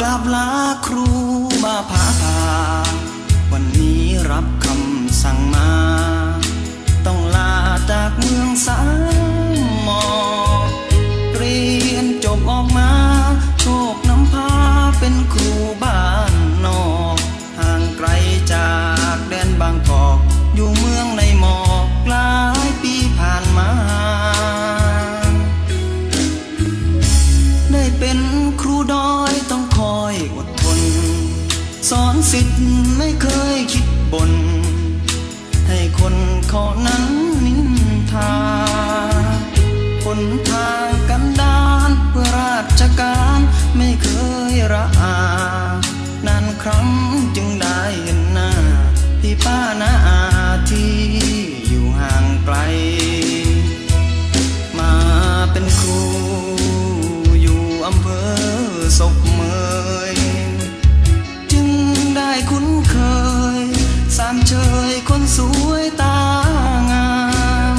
กราบลาครูบาผาพา วันนี้รับคำสั่งมา ต้องลาจากเมืองสามหมอกเรียนจบออกมา โชคนำพาเป็นครูบ้านนอก ห่างไกลจากแดนบางกอก อยู่เมืองในหมอกหลายปีผ่านมา ได้เป็นครูดอยต อดทน สอนสิทธิ์ไม่เคยคิดบน ให้คนเขานั้นนินทาคนทางกันดานเพื่อราชการไม่เคยระอา นานครั้งจึงได้เห็นหน้า พี่ป้านาอาที่อยู่ห่างไกล ยคนสวยตางาม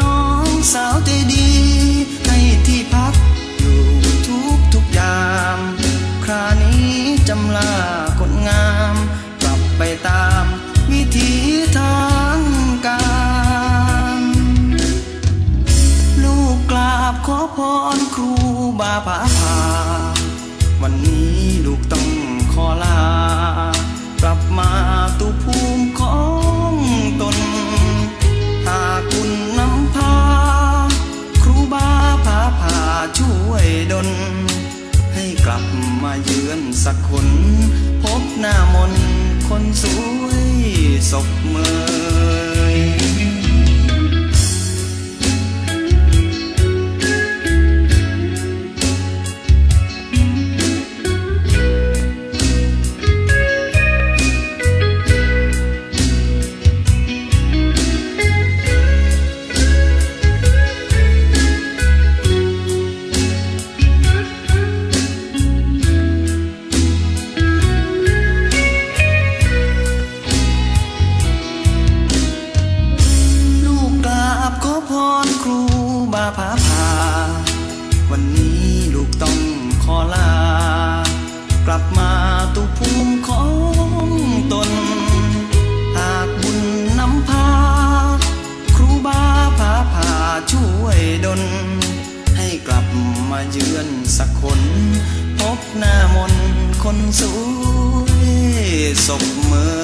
น้องสาวใจดี ให้ที่พักอยู่ทุกทุกยาม ครานี้จำลาคนงาม กลับไปตามวิถีทางการ ลูกกราบขอพรครูบาผาผาวันนี้ลูกต้องขอลา กลับมาตุภู สักคน พบหน้ามนคนสวยศพเมือ วันนี้ลูกต้องขอลา กลับมาตุภูมิของตน หากบุญนำพา ครูบาผาผาช่วยดลให้กลับมาเยือนสักคน พบหน้ามนคนสวยศพเมย